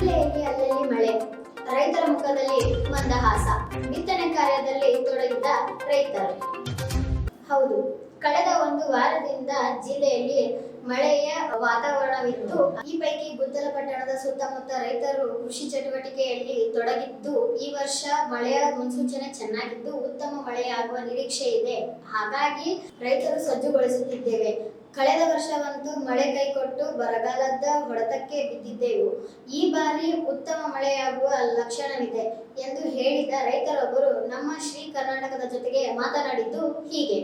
ಜಿಲ್ಲೆಯಲ್ಲಿ ಅಲ್ಲಲ್ಲಿ ಮಳೆ. ರೈತರ ಮುಖದಲ್ಲಿ ಮಂದಹಾಸ. ಬಿತ್ತನೆ ಕಾರ್ಯದಲ್ಲಿ ತೊಡಗಿದ್ದ ರೈತರು. ಹೌದು. ಕಳೆದ ಒಂದು ವಾರದಿಂದ ಜಿಲ್ಲೆಯಲ್ಲಿ ಮಳೆಯ ವಾತಾವರಣವಿದ್ದು ಈ ಪೈಕಿ ಗುದ್ದಲ ಪಟ್ಟಣದ ಸುತ್ತಮುತ್ತ ರೈತರು ಕೃಷಿ ಚಟುವಟಿಕೆಯಲ್ಲಿ ತೊಡಗಿದ್ದು, ಈ ವರ್ಷ ಮಳೆಯ ಮುನ್ಸೂಚನೆ ಚೆನ್ನಾಗಿದ್ದು ಉತ್ತಮ ಮಳೆಯಾಗುವ ನಿರೀಕ್ಷೆ ಇದೆ. ಹಾಗಾಗಿ ರೈತರು ಸಜ್ಜುಗೊಳಿಸುತ್ತಿದ್ದೇವೆ. ಕಳೆದ ವರ್ಷವಂತೂ ಮಳೆ ಕೈಕೊಟ್ಟು ಬರಗಾಲದ ಹೊಡೆತಕ್ಕೆ ಬಿದ್ದಿದ್ದೆವು. ಈ ಬಾರಿ ಉತ್ತಮ ಮಳೆಯಾಗುವ ಲಕ್ಷಣವಿದೆ ಎಂದು ಹೇಳಿದ ರೈತರೊಬ್ಬರು ನಮ್ಮ ಶ್ರೀ ಕರ್ನಾಟಕದ ಜೊತೆಗೆ ಮಾತನಾಡಿದ್ದು ಹೀಗೆ.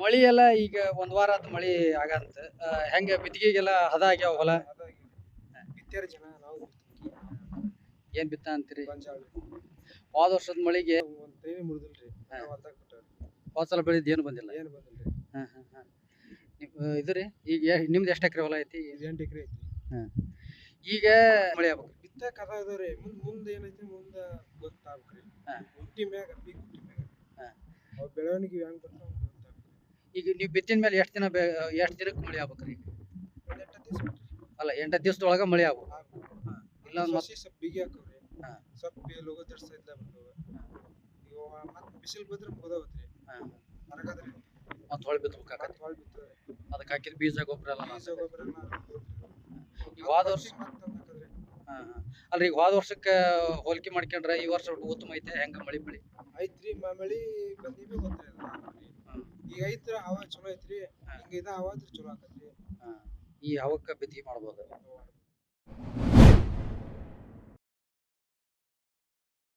ಮಳಿ ಎಲ್ಲ ಈಗ ಒಂದ್ ವಾರ ಆತು ಮಳಿ ಆಗಂತ. ಹೆಂಗ ಬಿತ್ತಿಗೆಗೆಲ್ಲ ಹದ ಆಗ್ಯಾವ ಹೊಲ? ಬಿತ್ತಾರ ಜನ ನಾವು ಏನ್ ಬಿತ್ತ ಅಂತೀರಿ? ಹೋದ ವರ್ಷದ ಮಳಿಗೆ ಒಂದ್ ಟ್ರೈನ್ ಮುರಿದಿಲ್ರಿ. ಹಾ. ಹೋದ ಸಲ ಬೆಳಿದ್ ಏನು ಬಂದಿಲ್ಲ? ಏನ್ ಬಂದಿಲ್ರಿ. ಹಾ, ಹಾ, ಹಾ. ಆ, ಇದ್ರಿ ಈಗ ನಿಮ್ದು ಎಷ್ಟು ಎಕರೆ ಹೊಲ ಐತಿ? ಇದು ಎಂಟು ಎಕರೆ ಐತಿ ಈಗ ಮಳಿ ಆಗ್ಬೇಕು. ಬಿತ್ತಕ್ಕೆ ಅದ ಇದಾವ್ರಿ. ಮುಂದೆ ಮುಂದೆ ಏನೈತಿ ಮುಂದೆ ಗೊತ್ತಾಗ್ಬೇಕ್ರಿ. ಹಾಂ. ಹುಟ್ಟಿ ಮ್ಯಾಗ ಪೀಕ್ ಹುಟ್ಟಿ ಮ್ಯಾಗ. ಹಾ. ಅವ್ ಬೆಳವಣಿಗೆ ಹೆಂಗ್ ಬರ್ತಾವ ಈಗ ನೀವು ಬಿತ್ತಿನ ಮೇಲೆ ಎಷ್ಟು ದಿನ ಎಷ್ಟು ದಿನಕ್ಕೆ ಮಳೆ ಆಗ್ಬೇಕ್ರಿ? ಅಲ್ಲ ಎಂಟು ದಿವಸದೊಳಗ ಮಳೆ ಆಗ್ಬೇಕು. ಇಲ್ಲ ಇಲ್ಲ ಮತ್ ಸಸಿ ಸ್ವಲ್ಪ ಬಿಗಿ ಹಾಕವ್ರಿ. ಸ್ವಲ್ಪ ಲೋಗ ಜಡ್ಸ ಇಲ್ಲ ಬರ್ತಾವ ಇವ ಮತ್ ಬಿಸಿಲು ಬಂದ್ರೆ ಮುಗ್ದಾವತ್ರಿ ಹಾ. ಹೊರಗಾದ್ರಿ ಮತ್ತೆ ಹೊಳೆ ಬಿತ್ತಬೇಕಾಗತ್ತೆ ಹೊಳೆ ಬಿತ್ತವ್ರಿ. ಅದಕ್ಕೆ ಹಾಕಿದ ಬೀಜ ಗೊಬ್ಬರ ಎಲ್ಲ ಬೀಜ ಗೊಬ್ಬರ ಈಗ ಹೋದ ವರ್ಷ ಮತ್ತ್ ತಂದಾಕದ್ರಿ. ಹಾ, ಹಾ. ಅಲ್ರಿ ಈಗ ಹೋದ ವರ್ಷಕ್ಕೆ ಹೋಲಿಕೆ ಮಾಡ್ಕೊಂಡ್ರೆ ಈ ವರ್ಷ ಉತ್ತಮ ಐತೆ ಹೆಂಗ ಮಳಿ ಮಳಿ ಐತ್ರಿ ಮ- ಮಳಿ ಬಂದಿವಿ ಗೊತ್ತಿಲ್ಲ. ಈಗ ಐತ್ರ ಅವ ಚಲೋ ಐತ್ರಿ ಹಂಗ ಇದ ಅವಾದ್ರ ಚಲೋ ಆಕತ್ರಿ. ಈ ಹವಕ್ಕ ಬಿತ್ತಿಗೆ ಮಾಡ್ಬೋದು.